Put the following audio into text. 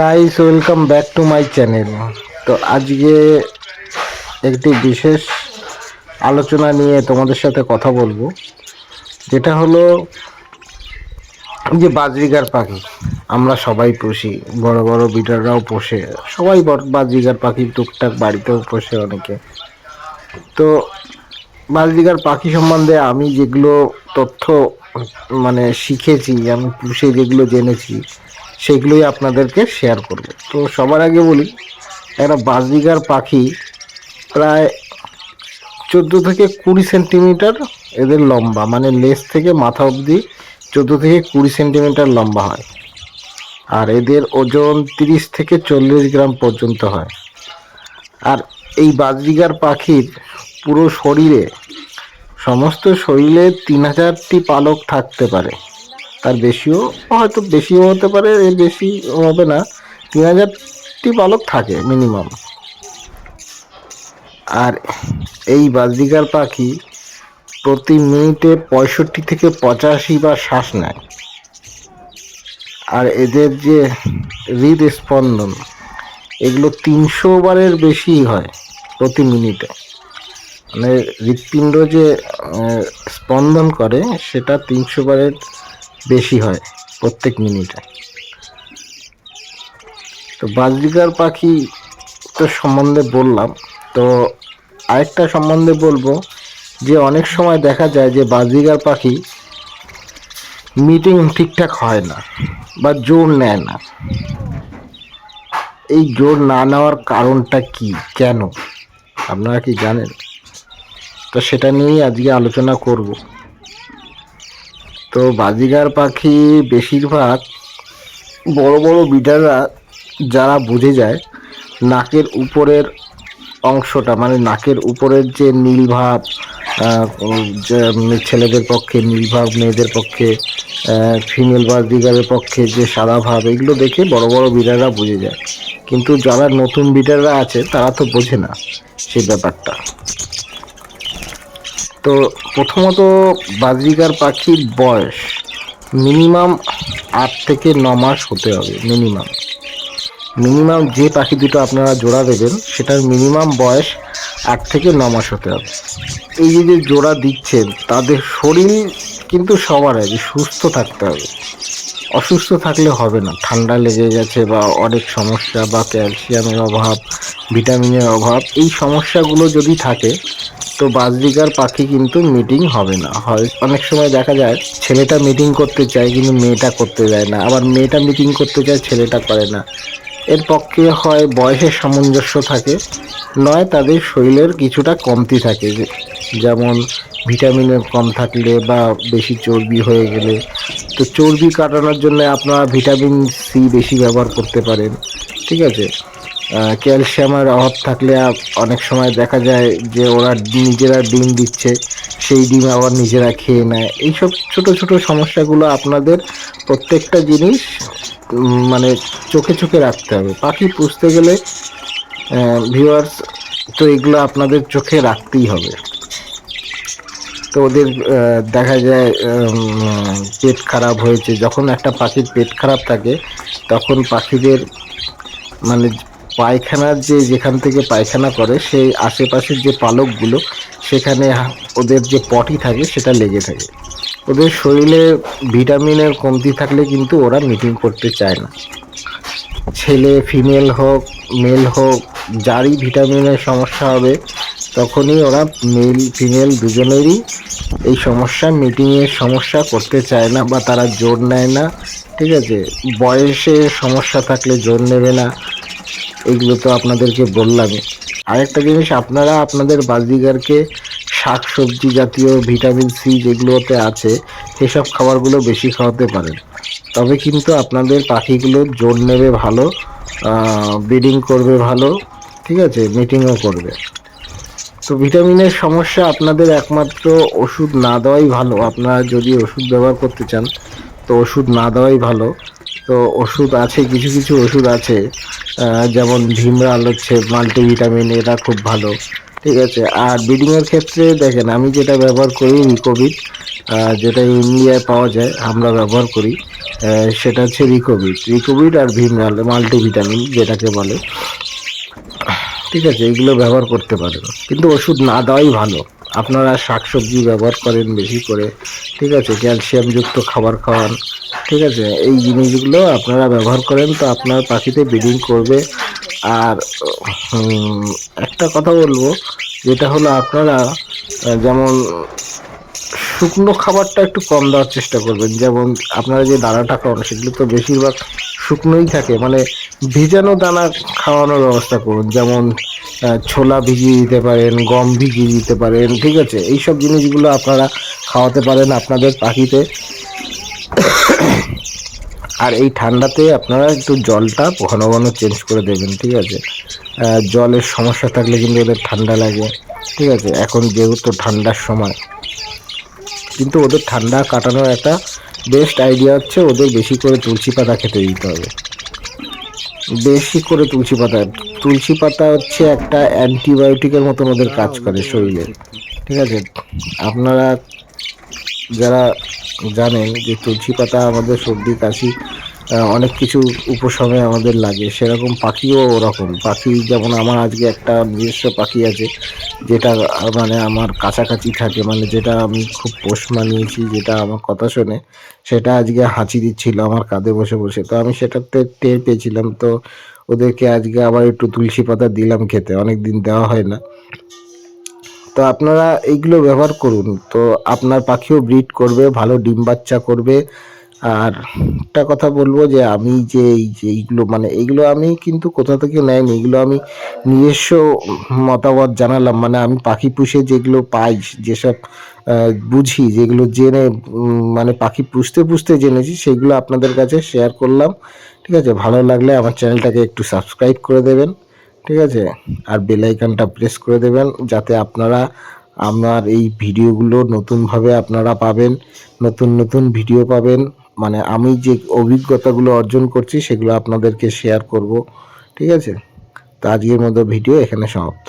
Guys welcome back to my channel তো আজকে একটি বিশেষ আলোচনা নিয়ে তোমাদের সাথে কথা বলব। যেটা হলো যে বাজরিগার পাখি। আমরা সবাই পুষি, বড় বড় বিটাররাও পোষে। সবাই বাজরিগার পাখি, টুকটাক বাড়িতেও পোষে অনেকে। তো বাজরিগার পাখি সম্বন্ধে আমি যেগুলো তথ্য মানে শিখেছি, আমি পুষে যেগুলো জেনেছি সেগুলোই আপনাদেরকে শেয়ার করব। তো সবার আগে বলি, একটা বাজরিগার পাখি প্রায় চোদ্দ থেকে কুড়ি সেন্টিমিটার এদের লম্বা মানে লেজ থেকে মাথা অবধি চোদ্দ থেকে কুড়ি সেন্টিমিটার লম্বা হয়। আর এদের ওজন তিরিশ থেকে চল্লিশ গ্রাম পর্যন্ত হয়। আর এই বাজরিগার পাখির পুরো শরীরে, সমস্ত শরীরে তিন হাজারটি পালক থাকতে পারে। তার বেশিও হয়তো, বেশিও হতে পারে, এর বেশি হবে না। তিন হাজারটি পালক থাকে মিনিমাম আর এই বাজরিগার পাখি প্রতি মিনিটে পঁয়ষট্টি থেকে পঁচাশি বার শ্বাস নেয়। আর এদের যে হৃদস্পন্দন, এগুলো তিনশো বারের বেশি হয় প্রতি মিনিটে। মানে হৃৎপিণ্ড যে স্পন্দন করে, সেটা তিনশো বারের বেশি হয় প্রত্যেক মিনিটে। তো বাজরিকার পাখি তো সম্বন্ধে বললাম, তো আরেকটা সম্বন্ধে বলব যে অনেক সময় দেখা যায় যে বাজরিকার পাখি মিটিং ঠিকঠাক হয় না বা জোর নেয় না। এই জোর না নেওয়ার কারণটা কি, কেন? আপনারা কি জানেন? তো সেটা নিয়েই আজকে আলোচনা করব। তো বাজিগার পাখি বেশিরভাগ বড় বড় বিডাররা যারা বুঝে যায় নাকের উপরের অংশটা মানে নাকের উপরের যে উম, যে ছেলেদের পক্ষে নীলভাব মেয়েদের পক্ষে ফিমেল বাজিগারের পক্ষে যে সাদা ভাব এগুলো দেখে বড় বড় বিডাররা বুঝে যায়। কিন্তু যারা নতুন বিডাররা আছে তারা তো বোঝে না সেই ব্যাপারটা। তো প্রথমত বাজরিকার পাখির বয়স মিনিমাম আট থেকে ন মাস হতে হবে, মিনিমাম। মিনিমাম যে পাখি দুটো আপনারা জোড়া দেবেন, সেটার মিনিমাম বয়স আট থেকে ন মাস হতে হবে। এই যে যে জোড়া দিচ্ছেন, তাদের শরীর কিন্তু সবার আগে সুস্থ থাকতে হবে। অসুস্থ থাকলে হবে না, ঠান্ডা লেগে গেছে বা অনেক সমস্যা বা ক্যালসিয়ামের অভাব, ভিটামিনের অভাব, এই সমস্যাগুলো যদি থাকে তো বাজরিকার পাখি কিন্তু মিটিং হবে না। হয়, অনেক সময় দেখা যায়, ছেলেটা মিটিং করতে চায় কিন্তু মেয়েটা করতে যায় না। আবার মেয়েটা মিটিং করতে চায়, ছেলেটা করে না। এর পক্ষে হয়, বয়সের সামঞ্জস্য থাকে, নয় তাদের শরীরের কিছুটা কমতি থাকে। যেমন ভিটামিনের কম থাকলে বা বেশি চর্বি হয়ে গেলে। তো চর্বি কাটানোর জন্য আপনারা ভিটামিন সি বেশি ব্যবহার করতে পারেন। ঠিক আছে? ক্যালসিয়ামের অভাব থাকলে অনেক সময় দেখা যায় যে ওরা নিজেরা ডিম দিচ্ছে, সেই ডিম আবার নিজেরা খেয়ে নেয়। এইসব ছোট ছোট সমস্যাগুলো আপনাদের প্রত্যেকটা জিনিস মানে চোখে চোখে রাখতে হবে। পাখি পুষতে গেলে ভিউয়ার্স তো এগুলো আপনাদের চোখে রাখতেই হবে। তো ওদের দেখা যায় পেট খারাপ হয়েছে। যখন একটা পাখির পেট খারাপ থাকে, তখন পাখিদের মানে পায়খানার যে যেখান থেকে পায়খানা করে, সেই আশেপাশের যে পালকগুলো, সেখানে ওদের যে পটি থাকে, সেটা লেগে থাকে। ওদের শরীরে ভিটামিনের কমতি থাকলে কিন্তু ওরা মিটিং করতে চায় না। ছেলে, ফিমেল হোক, মেল হোক, যারই ভিটামিনের সমস্যা হবে, তখনই ওরা মেল, ফিমেল দুজনেরই এই সমস্যা, মিটিংয়ের সমস্যা করতে চায় না বা তারা জোর নেয় না। ঠিক আছে? বয়সে সমস্যা থাকলে জোর নেবে না। এগুলো তো আপনাদেরকে বললামই আরেকটা জিনিস, আপনারা আপনাদের বাজিগারকে শাক সবজি জাতীয়, ভিটামিন সি যেগুলোতে আছে, সেসব খাবারগুলো বেশি খাওয়াতে পারেন। তবে কিন্তু আপনাদের পাখিগুলো জোর নেবে ভালো ব্রিডিং করবে ভালো, ঠিক আছে, মিটিংও করবে। তো ভিটামিনের সমস্যা আপনাদের একমাত্র ওষুধ না দেওয়াই ভালো। আপনারা যদি ওষুধ ব্যবহার করতে চান, তো ওষুধ না দেওয়াই ভালো। তো ওষুধ আছে, কিছু কিছু ওষুধ আছে যেমন ভীমরাল হচ্ছে, মাল্টিভিটামিন, এটা খুব ভালো, ঠিক আছে? আর ব্রিডিংয়ের ক্ষেত্রে দেখেন, আমি যেটা ব্যবহার করি রিকোভিড যেটা ইন্ডিয়ায় পাওয়া যায়, আমরা ব্যবহার করি সেটা হচ্ছে রিকোভিড রিকোভিড আর ভিমরাল, মাল্টিভিটামিন যেটাকে বলে, ঠিক আছে? এগুলো ব্যবহার করতে পারেন কিন্তু ওষুধ না দেওয়াই ভালো। আপনারা শাকসবজি ব্যবহার করেন বেশি করে, ঠিক আছে? ক্যালসিয়ামযুক্ত খাবার খাওয়ান, ঠিক আছে? এই জিনিসগুলো আপনারা ব্যবহার করেন তো আপনার পাখিতে ব্রিডিং করবে। আর একটা কথা বলব, যেটা হলো আপনারা যেমন শুকনো খাবারটা একটু কম দেওয়ার চেষ্টা করবেন। যেমন আপনারা যে দানাটা খাওয়ান, সেগুলো তো বেশিরভাগ শুকনোই থাকে। মানে ভিজানো দানা খাওয়ানোর ব্যবস্থা করুন। যেমন ছোলা ভিজিয়ে দিতে পারেন, গম ভিজিয়ে দিতে পারেন, ঠিক আছে? এইসব জিনিসগুলো আপনারা খাওয়াতে পারেন আপনাদের পাখিতে। আর এই ঠান্ডাতে আপনারা একটু জলটা ঘন ঘন চেঞ্জ করে দেবেন, ঠিক আছে? জলের সমস্যা থাকলে কিন্তু ওদের ঠান্ডা লাগে, ঠিক আছে? এখন যেহেতু ঠান্ডার সময়, কিন্তু ওদের ঠান্ডা কাটানোর একটা বেস্ট আইডিয়া হচ্ছে ওদের বেশি করে তুলসী পাতা খেতে দিতে হবে। বেশি করে তুলসী পাতা। তুলসী পাতা হচ্ছে একটা অ্যান্টিবায়োটিকের মতন ওদের কাজ করে শরীরে। ঠিক আছে? আপনারা যারা জানেন যে তুলসী পাতা আমাদের সর্দি, কাশি অনেক কিছু উপশমে আমাদের লাগে। সেরকম পাখিও ওরকম। পাখি যেমন আমার আজকে একটা নিজস্ব পাখি আছে, যেটা মানে আমার কাছাকাছি থাকে। মানে যেটা আমি খুব পোষ মানিয়েছি, যেটা আমার কথা শোনে, সেটা আজকে হাঁচি দিচ্ছিল আমার কাঁধে বসে বসে। তো আমি সেটাতে টের পেয়েছিলাম। তো ওদেরকে আজকে আবার একটু তুলসী পাতা দিলাম খেতে। অনেক দিন দেওয়া হয় না। তো আপনারা এইগুলো ব্যবহার করুন। তো আপনার পাখিও ব্রিড করবে, ভালো ডিম বাচ্চা করবে আর একটা কথা বলব যে আমি যে এই, যে এইগুলো মানে এইগুলো আমি কিন্তু কোথা থেকে নেয়নি এগুলো আমি নিজস্ব মতামত জানালাম। মানে আমি পাখি পুষে যেগুলো পাই, যেসব বুঝি, যেগুলো জেনে মানে পাখি পুষতে পুষতে জেনেছি, সেগুলো আপনাদের কাছে শেয়ার করলাম। ঠিক আছে? ভালো লাগলে আমার চ্যানেলটাকে একটু সাবস্ক্রাইব করে দেবেন। ঠিক আছে? আর বেলাইকানটা প্রেস করে দেবেন, যাতে আপনারা আমার এই ভিডিওগুলো নতুনভাবে আপনারা পাবেন, নতুন নতুন ভিডিও পাবেন। মানে আমি যে অভিজ্ঞতাগুলো অর্জন করছি, সেগুলো আপনাদেরকে শেয়ার করব। ঠিক আছে? তো আজকের মতো ভিডিও এখানে সমাপ্ত।